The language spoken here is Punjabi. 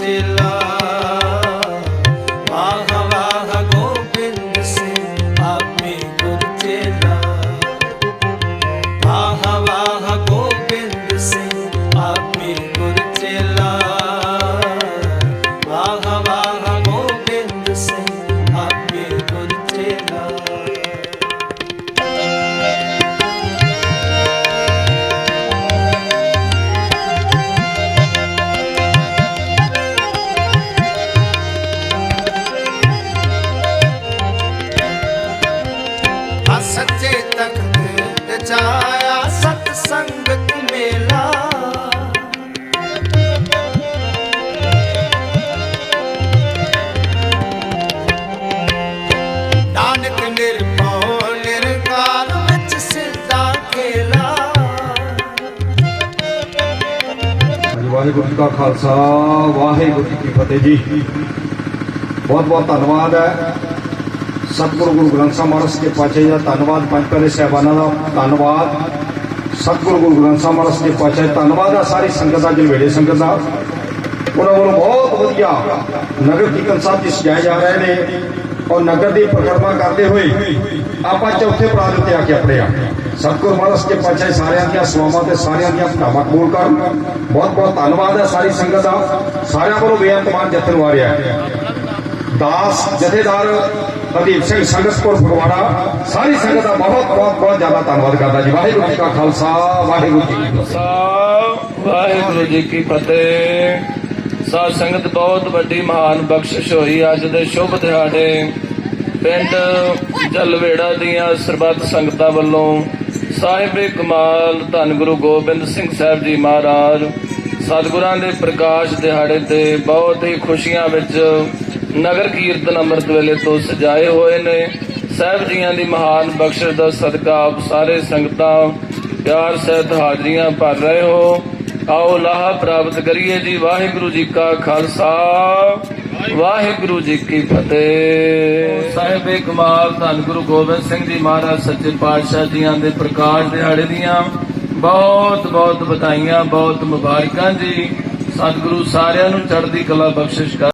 ਚੇਲਾ ਤੇ ਸਤ ਸੰਗਤ ਮੇਲਾ। ਨਾਨਕ ਨਿਰਭਉ ਨਿਰਕਾਰ ਵਿੱਚ ਸਿੱਧਾ ਖੇਲਾ। ਵਾਹਿਗੁਰੂ ਜੀ ਕਾ ਖਾਲਸਾ, ਵਾਹਿਗੁਰੂ ਜੀ ਕੀ ਫਤਿਹ ਜੀ। ਬਹੁਤ ਬਹੁਤ ਧੰਨਵਾਦ ਹੈ। ਸਤਿਗੁਰੂ ਗੁਰੂ ਗ੍ਰੰਥ ਸਾਹਿਬ ਮਹਾਰਾਜ ਕੇ ਪਾਚੇ ਦਾ ਧੰਨਵਾਦ ਪੰਜ ਪਿਆਰੇ ਸਹਿਬਾਨਾਂ ਦਾ ਧੰਨਵਾਦ ਸਤਿਗੁਰੂ ਗੁਰੂ ਗ੍ਰੰਥ ਸਾਹਿਬ ਮਹਾਰਾਜ ਕੇ ਪਾਚੇ ਧੰਨਵਾਦ ਹੈ ਸਾਰੀ ਸੰਗਤ ਦਾ ਜਲਵੇੜੇ ਸੰਗਤ ਦਾ ਉਹਨਾਂ ਵੱਲੋਂ ਬਹੁਤ ਵਧੀਆ ਨਗਰ ਕੀਰਤਨ ਸਾਹਿਬ ਜੀ ਸਜਾਏ ਜਾ ਰਹੇ ਨੇ ਔਰ ਨਗਰ ਦੀ ਪਰਿਕਰਮਾ ਕਰਦੇ ਹੋਏ ਆਪਾਂ ਚੌਥੇ ਪ੍ਰਾਂਤ ਉੱਤੇ ਆ ਕੇ ਆਪਣੇ ਆ ਸਤਿਗੁਰੂ ਮਹਾਰਾਜ ਕੇ ਪਾਚੇ ਸਾਰਿਆਂ ਦੀਆਂ ਸਵਾਵਾਂ ਤੇ ਸਾਰਿਆਂ ਦੀਆਂ ਭਟਾਵਾਂ ਕਬੂਲ ਕਰਨ ਬਹੁਤ ਬਹੁਤ ਧੰਨਵਾਦ ਹੈ ਸਾਰੀ ਸੰਗਤ ਦਾ ਸਾਰਿਆਂ ਵੱਲੋਂ ਬੇਅੰਤਮਾਨ ਜਤਨ ਆ ਰਿਹਾ ਹੈ ਦਾਸ, ਜਥੇਦਾਰ ਹਰਦੀਪ ਸਿੰਘ ਸੰਗਤਪੁਰ ਫਗਵਾੜਾ। ਸਾਰੀ ਸੰਗਤ ਦਾ ਬਹੁਤ ਬਹੁਤ ਬਹੁਤ ਜ਼ਿਆਦਾ ਧੰਨਵਾਦ ਕਰਦਾ ਜੀ। ਵਾਹਿਗੁਰੂ ਜੀ ਕਾ ਖਾਲਸਾ, ਵਾਹਿਗੁਰੂ ਜੀ ਕੀ ਫਤਿਹ। ਵਾਹਿਗੁਰੂ ਜੀ ਕੀ ਫਤਿਹ। ਸਾਧ ਸੰਗਤ ਬਹੁਤ ਵੱਡੀ ਮਹਾਨ ਬਖਸ਼ਿਸ਼ ਹੋਈ ਅੱਜ ਦੇ ਸ਼ੁਭ ਦਿਹਾੜੇ। ਪਿੰਡ ਜਲਵੇੜਾ ਦੀਆਂ ਸਰਬੱਤ ਸੰਗਤਾਂ ਵੱਲੋਂ ਸਾਹਿਬੇ ਕਮਾਲ, ਧੰਨ ਗੁਰੂ ਗੋਬਿੰਦ ਸਿੰਘ ਸਾਹਿਬ ਜੀ ਮਹਾਰਾਜ, ਸਤਿਗੁਰਾਂ ਦੇ ਪ੍ਰਕਾਸ਼ ਦਿਹਾੜੇ ਤੇ ਬਹੁਤ ਹੀ ਖੁਸ਼ੀਆਂ ਵਿੱਚ ਨਗਰ ਕੀਰਤਨ ਅੰਮ੍ਰਿਤ ਵੇਲੇ ਤੋਂ ਸਜਾਏ ਹੋਏ ਨੇ। ਸਾਹਿਬ ਜੀਆਂ ਦੀ ਮਹਾਨ ਬਖਸ਼ਿਸ਼ ਦਾ ਸਦਕਾ ਆਪ ਸਾਰੇ ਸੰਗਤਾਂ ਪਿਆਰ ਸਹਿਤ ਹਾਜ਼ਰੀਆਂ ਭਰ ਰਹੇ ਹੋ। ਆਓ ਲਾਹਾ ਪ੍ਰਾਪਤ ਕਰੀਏ ਜੀ, ਵਾਹਿਗੁਰੂ ਜੀ ਕਾ ਖਾਲਸਾ, ਵਾਹਿਗੁਰੂ ਜੀ ਕੀ ਫਤਿਹ। ਸਾਹਿਬੇ ਕਮਾਲ ਧੰਨ ਗੁਰੂ ਗੋਬਿੰਦ ਸਿੰਘ ਜੀ ਮਹਾਰਾਜ, ਸੱਚੇ ਪਾਤਸ਼ਾਹ ਜੀਆਂ ਦੇ ਪ੍ਰਕਾਸ਼ ਦਿਹਾੜੇ ਦੀਆਂ ਬਹੁਤ ਬਹੁਤ ਵਧਾਈਆਂ, ਬਹੁਤ ਮੁਬਾਰਕਾਂ ਜੀ। ਸਤਿਗੁਰੂ ਸਾਰਿਆਂ ਨੂੰ ਚੜ੍ਹਦੀ ਕਲਾ ਬਖਸ਼ਿਸ਼ ਕਰ